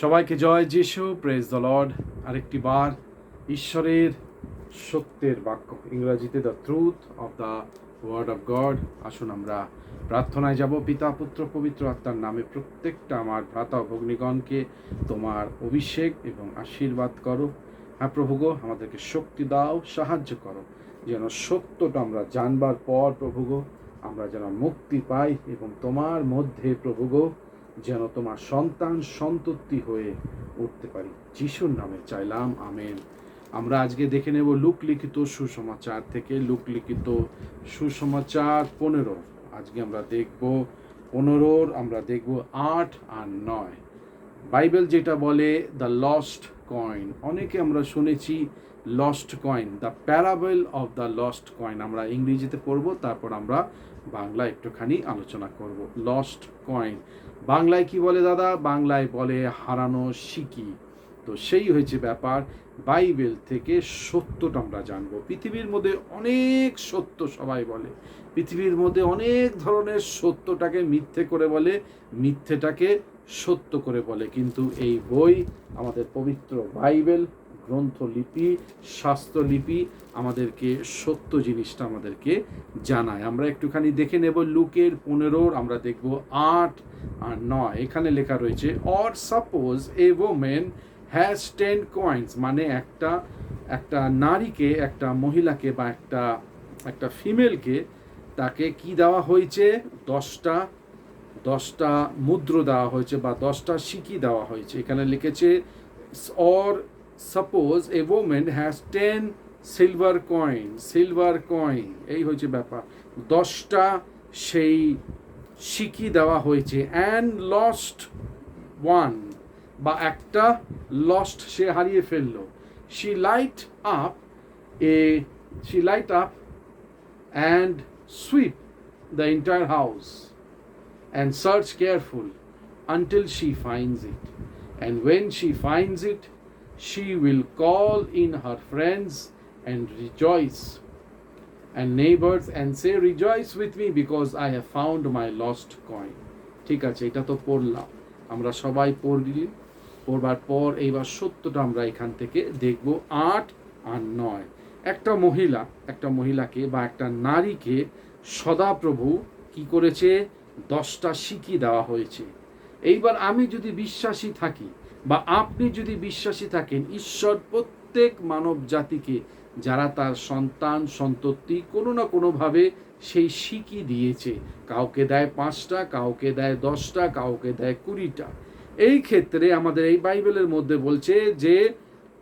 সবাইকে জয় যিশু praise the Lord আরেকটি বার ঈশ্বরের সত্যের বাক্য ইংরাজিতে the truth of the word of God আসুন আমরা প্রার্থনায় যাব। পিতা, পুত্র, পবিত্র আত্মার নামে প্রত্যেকটা আমার ভ্রাতা ভগ্নীগণকে তোমার অভিষেক এবং আশীর্বাদ করো। হ্যাঁ প্রভু গো, আমাদেরকে শক্তি দাও, সাহায্য করো। যেন সত্যটা আমরা জানবার পর প্রভু গো, আমরা যেন মুক্তি পাই এবং তোমার মধ্যে প্রভু গো যেন তোমার সন্তান সন্ততি হয়ে উঠতে পারি। যিশুর নামে চাইলাম, আমেন। আমরা আজকে দেখে নেব লুক লিখিত সুসমাচার থেকে লুক লিখিত সুসমাচার পনেরো। আজকে আমরা দেখব পনেরোর, আমরা দেখব আট আর নয়। বাইবেল যেটা বলে দ্য লস্ট কয়েন অনেকে আমরা শুনেছি lost coin the parable of the lost coin আমরা ইংরেজিতে পড়ব, তারপর আমরা বাংলা একটুখানি আলোচনা করব। লস্ট কয়েন বাংলায় কি বলে দাদা? বাংলায় বলে হারানো শিকি তো সেই হয়েছে ব্যাপার। বাইবেল থেকে সত্যটা আমরা জানব। পৃথিবীর মধ্যে অনেক সত্য সবাই বলে। পৃথিবীর মধ্যে অনেক ধরনের সত্যটাকে মিথ্যে করে বলে, মিথ্যেটাকে সত্য করে বলে। কিন্তু এই বই, আমাদের পবিত্র বাইবেল গ্রন্থলিপি, শাস্ত্রলিপি আমাদেরকে সত্য জিনিসটা আমাদেরকে জানায়। আমরা একটুখানি দেখে নেব লুকের পনেরোর, আমরা দেখব আট আর নয়। এখানে লেখা রয়েছে or suppose a woman has ten coins মানে একটা একটা নারীকে, একটা মহিলাকে বা একটা একটা ফিমেলকে তাকে কি দেওয়া হয়েছে? দশটা দশটা মুদ্র দেওয়া হয়েছে বা দশটা সিকি দেওয়া হয়েছে। এখানে লিখেছে or suppose a woman has ten silver coin silver coin এই হয়েছে ব্যাপার দশটা সেই সিকি দেওয়া হয়েছে অ্যান্ড লস্ট ওয়ান বা একটা লস্ট সে হারিয়ে ফেলল she light up a she light up and sweep the entire house and search careful until she finds it. And when she finds it, she will call in her friends and rejoice, and neighbors and say, Rejoice with me because I have found my lost coin. ঠিক আছে এটা তো পড়লাম। আমরা সবাই পড়লি। পড়বার পর এইবার সত্যটা আমরা এখান থেকে দেখব আট আর নয়। একটা মহিলা একটা মহিলাকে বা একটা নারীকে সদাপ্রভু কি করেছে? দশটা শিখি দেওয়া হয়েছে। এইবার আমি যদি বিশ্বাসী থাকি বা আপনি যদি বিশ্বাসী থাকেন, ঈশ্বর প্রত্যেক মানব জাতিকে যারা তার সন্তান, সন্ততি কোনো না কোনোভাবে সেই শিকি দিয়েছে। কাউকে দেয় পাঁচটা, কাউকে দেয় দশটা, কাউকে দেয় কুড়িটা। এই ক্ষেত্রে আমাদের এই বাইবেলের মধ্যে বলছে যে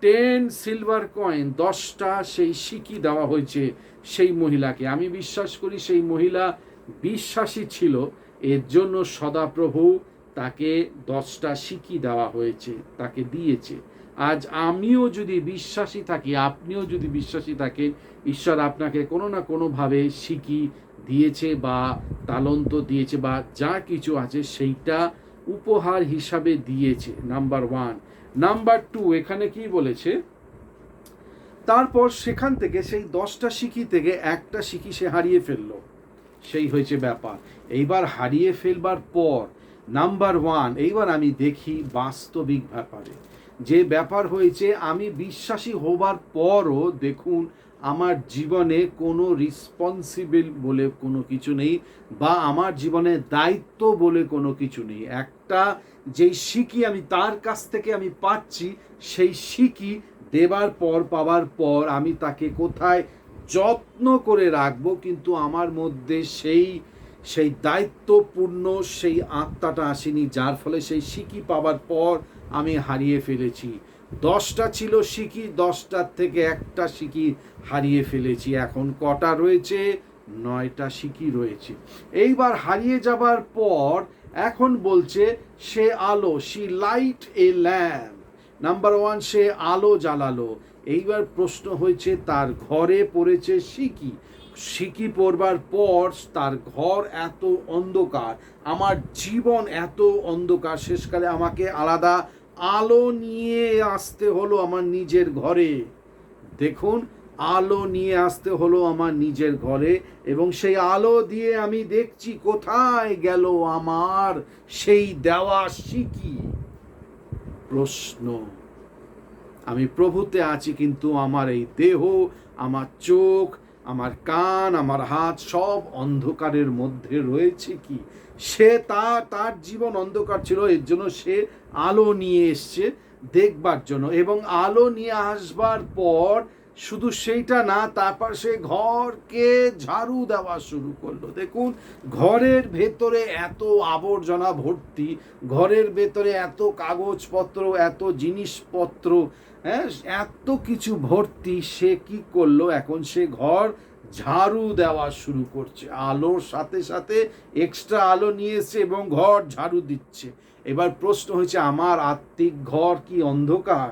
টেন সিলভার কয়েন দশটা সেই শিকি দেওয়া হয়েছে সেই মহিলাকে। আমি বিশ্বাস করি সেই মহিলা বিশ্বাসী ছিল। এর জন্য সদাপ্রভু তাকে দশটা শিকি দেওয়া হয়েছে, তাকে দিয়েছে। আজ আমিও যদি বিশ্বাসী থাকি, আপনিও যদি বিশ্বাসী থাকেন, ঈশ্বর আপনাকে কোনো না কোনোভাবে শিকি দিয়েছে বা তালন্ত দিয়েছে বা যা কিছু আছে সেইটা উপহার হিসাবে দিয়েছে, নাম্বার ওয়ান। নাম্বার টু, এখানে কি বলেছে? তারপর সেখান থেকে সেই দশটা শিখি থেকে একটা শিখি সে হারিয়ে ফেলল। সেই হয়েছে ব্যাপার। এইবার হারিয়ে ফেলবার পর নাম্বার ওয়ান এইবার আমি দেখি বাস্তবিক ব্যাপারে। যে ব্যাপার হয়েছে, আমি বিশ্বাসী হবার পরও দেখুন, আমার জীবনে কোনো রিসপন্সিবল বলে কোনো কিছু নেই বা আমার জীবনে দায়িত্ব বলে কোনো কিছু নেই। একটা যেই শিখি আমি তার কাছ থেকে আমি পাচ্ছি, সেই শিখি দেবার পর, পাওয়ার পর আমি তাকে কোথায় যত্ন করে রাখব, কিন্তু আমার মধ্যে সেই সেই দায়িত্বপূর্ণ সেই আত্মাটা আসেনি, যার ফলে সেই সিকি পাওয়ার পর আমি হারিয়ে ফেলেছি। দশটা ছিল সিকি দশটার থেকে একটা সিকি হারিয়ে ফেলেছি। এখন কটা রয়েছে? নয়টা সিকি রয়েছে। এইবার হারিয়ে যাবার পর এখন বলছে, সে আলো she light a lamp number one সে আলো জ্বালালো। এইবার প্রশ্ন হয়েছে, তার ঘরে পড়েছে সিকি। সিকি পড়বার পর তার ঘর এত অন্ধকার, আমার জীবন এত অন্ধকার, শেষকালে আমাকে আলাদা আলো নিয়ে আসতে হলো আমার নিজের ঘরে। দেখুন, আলো নিয়ে আসতে হলো আমার নিজের ঘরে এবং সেই আলো দিয়ে আমি দেখছি কোথায় গেল আমার সেই দেওয়া শিকি প্রশ্ন, আমি প্রভুতে আছি কিন্তু আমার এই দেহ, আমার চোখ আমার কান, আমার হাত সব অন্ধকারের মধ্যে রয়েছে কি? সে তার তার জীবন অন্ধকার ছিল, এর জন্য সে আলো নিয়ে এসছে দেখবার জন্য এবং আলো নিয়ে আসবার পর শুধু সেইটা না, তারপর সে ঘরকে ঝাড়ু দেওয়া শুরু করল। দেখুন, ঘরের ভেতরে এত আবর্জনা ভর্তি, ঘরের ভেতরে এত কাগজপত্র, এত জিনিসপত্র হ্যাঁ এত কিছু ভর্তি, সে কি করল? এখন সে ঘর ঝাড়ু দেওয়া শুরু করছে। আলোর সাথে সাথে এক্সট্রা আলো নিয়ে এসছে এবং ঘর ঝাড়ু দিচ্ছে। এবার প্রশ্ন হয়েছে, আমার আত্মিক ঘর কি অন্ধকার?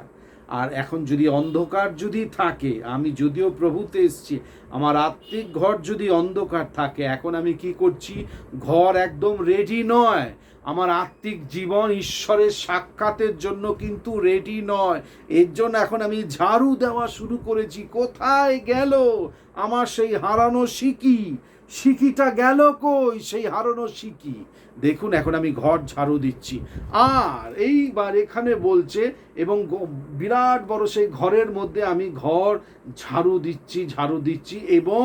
আর এখন যদি অন্ধকার যদি থাকে, আমি যদিও প্রভুতে এসছি, আমার আত্মিক ঘর যদি অন্ধকার থাকে, এখন আমি কি করছি? ঘর একদম রেডি নয়। আমার আত্মিক জীবন ঈশ্বরের সাক্ষাতের জন্য কিন্তু রেডি নয়। এর জন্য এখন আমি ঝাড়ু দেওয়া শুরু করেছি। কোথায় গেল? আমার সেই হারানো সিকি। সিকিটা গেল কই? সেই হারানো সিকি। দেখুন, এখন আমি ঘর ঝাড়ু দিচ্ছি। আর এইবার এখানে বলছে এবং বিরাট বড় সেই ঘরের মধ্যে আমি ঘর ঝাড়ু দিচ্ছি ঝাড়ু দিচ্ছি এবং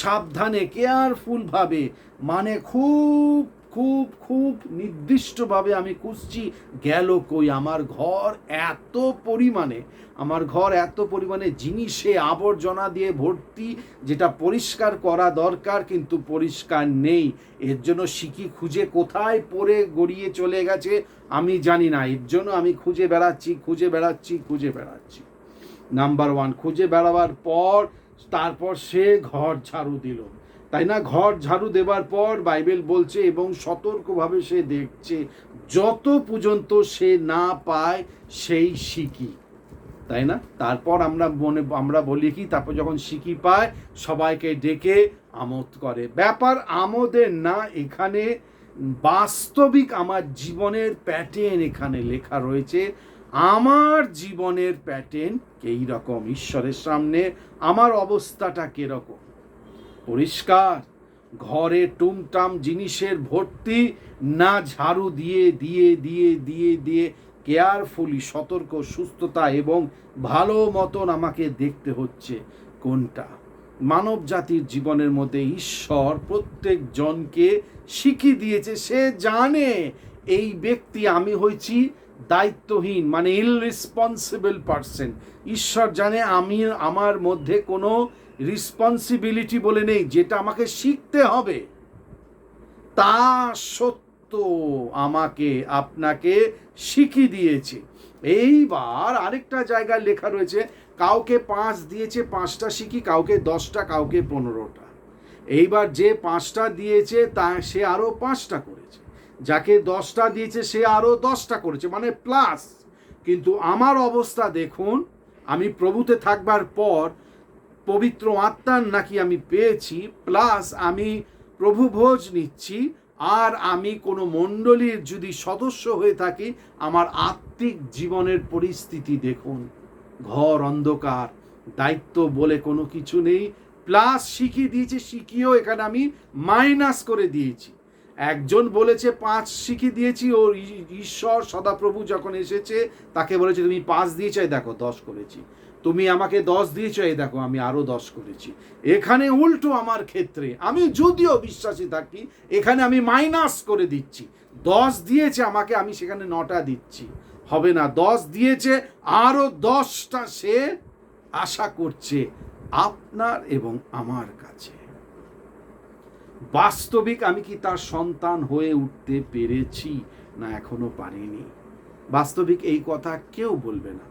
সাবধানে কেয়ারফুলভাবে মানে খুব খুব খুব নির্দিষ্টভাবে আমি খুঁজছি, গেল কই? আমার ঘর এত পরিমাণে, আমার ঘর এত পরিমাণে জিনিসে আবর্জনা দিয়ে ভর্তি, যেটা পরিষ্কার করা দরকার কিন্তু পরিষ্কার নেই। এর জন্য শিকি খুঁজে কোথায় পড়ে গড়িয়ে চলে গেছে আমি জানি না। এর জন্য আমি খুঁজে বেড়াচ্ছি খুঁজে বেড়াচ্ছি খুঁজে বেড়াচ্ছি। নাম্বার ওয়ান খুঁজে বেড়াবার পর, তারপর সে ঘর ঝাড়ু দিল। তাই না? ঘর ঝাড়ু দেবার পর বাইবেল বলছে এবং সতর্কভাবে সে দেখছে, যত পর্যন্ত সে না পায় সেই শিকি তাই না? তারপর আমরা মনে, আমরা বলি কি, তারপর যখন শিকি পায়, সবাইকে ডেকে আমোদ করে। ব্যাপার আমোদের না, এখানে বাস্তবিক আমার জীবনের প্যাটার্ন এখানে লেখা রয়েছে, আমার জীবনের প্যাটার্ন এই রকম? ঈশ্বরের সামনে আমার অবস্থাটা কীরকম? পরিষ্কার। ঘরে টুমটাম জিনিসের ভর্তি, না ঝাড়ু দিয়ে দিয়ে দিয়ে দিয়ে দিয়ে কেয়ারফুলি, সতর্ক, সুস্থতা এবং ভালো মতন আমাকে দেখতে হচ্ছে কোনটা? মানব জাতির জীবনের মধ্যে ঈশ্বর প্রত্যেক জনকে শিখিয়ে দিয়েছে, সে জানে এই ব্যক্তি আমি হয়েছি দায়িত্বহীন মানে ইনরেসপন্সিবল পারসন ঈশ্বর জানে আমি, আমার মধ্যে কোনো রেসপন্সিবিলিটি বলে নেই, যেটা আমাকে শিখতে হবে। তা সত্য আমাকে আপনাকে শিখিয়ে দিয়েছে। এইবার আরেকটা জায়গায় লেখা রয়েছে, কাউকে পাঁচ দিয়েছে পাঁচটা শিখি, কাউকে দশটা, কাউকে পনেরোটা। এইবার যে পাঁচটা দিয়েছে, তা সে আরও পাঁচটা করেছে। যাকে দশটা দিয়েছে, সে আরও দশটা করেছে মানে প্লাস কিন্তু আমার অবস্থা দেখুন, আমি প্রভুতে থাকবার পর পবিত্র আত্মার নাকি আমি পেয়েছি প্লাস আমি প্রভু ভোজ নিচ্ছি, আর আমি কোনো মণ্ডলীর যদি সদস্য হয়ে থাকি, আমার আত্মিক জীবনের পরিস্থিতি দেখুন। ঘর অন্ধকার, দায়িত্ব বলে কোনো কিছু নেই প্লাস শিখিয়ে দিয়েছে, শিখিয়েও এখানে আমি মাইনাস করে দিয়েছি। একজন বলেছে, পাঁচ শিখিয়ে দিয়েছি ও ঈশ্বর সদাপ্রভু যখন এসেছে, তাকে বলেছে, তুমি পাঁচ দিয়েছ দেখো, দশ করেছি। তুমি আমাকে দশ দিয়েছ, এই দেখো আমি আরও দশ করেছি। এখানে উল্টো আমার ক্ষেত্রে, আমি যদিও বিশ্বাসী থাকি, এখানে আমি মাইনাস করে দিচ্ছি। দশ দিয়েছে আমাকে, আমি সেখানে নটা দিচ্ছি। হবে না, দশ দিয়েছে আরও দশটা সে আশা করছে আপনার এবং আমার কাছে। বাস্তবিক আমি কি তার সন্তান হয়ে উঠতে পেরেছি? না, এখনও পারিনি। বাস্তবিক এই কথা কেউ বলবে না।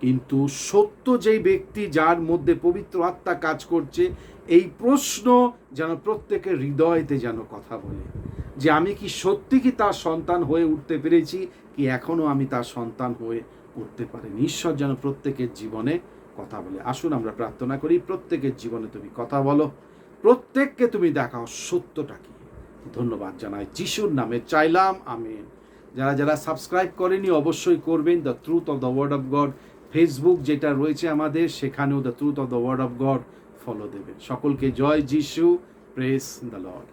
কিন্তু সত্য যেই ব্যক্তি যার মধ্যে পবিত্র আত্মা কাজ করছে, এই প্রশ্ন যেন প্রত্যেকের হৃদয়তে যেন কথা বলে। যে আমি কি সত্যি কি তার সন্তান হয়ে উঠতে পেরেছি, কি এখনও আমি তার সন্তান হয়ে উঠতে পারিনি? ঈশ্বর যেন প্রত্যেকের জীবনে কথা বলে। আসুন আমরা প্রার্থনা করি, প্রত্যেকের জীবনে তুমি কথা বলো, প্রত্যেককে তুমি দেখাও সত্যটা কি। ধন্যবাদ জানাই। যিশুর নামে চাইলাম, আমিন। যারা যারা সাবস্ক্রাইব করেনি, অবশ্যই করবেন। The truth of the word of God Facebook যেটা রয়েছে আমাদের, সেখানেও the truth of the word of God follow দেবেন। সকলকে জয় যিশু প্রেস দ্য লর্ড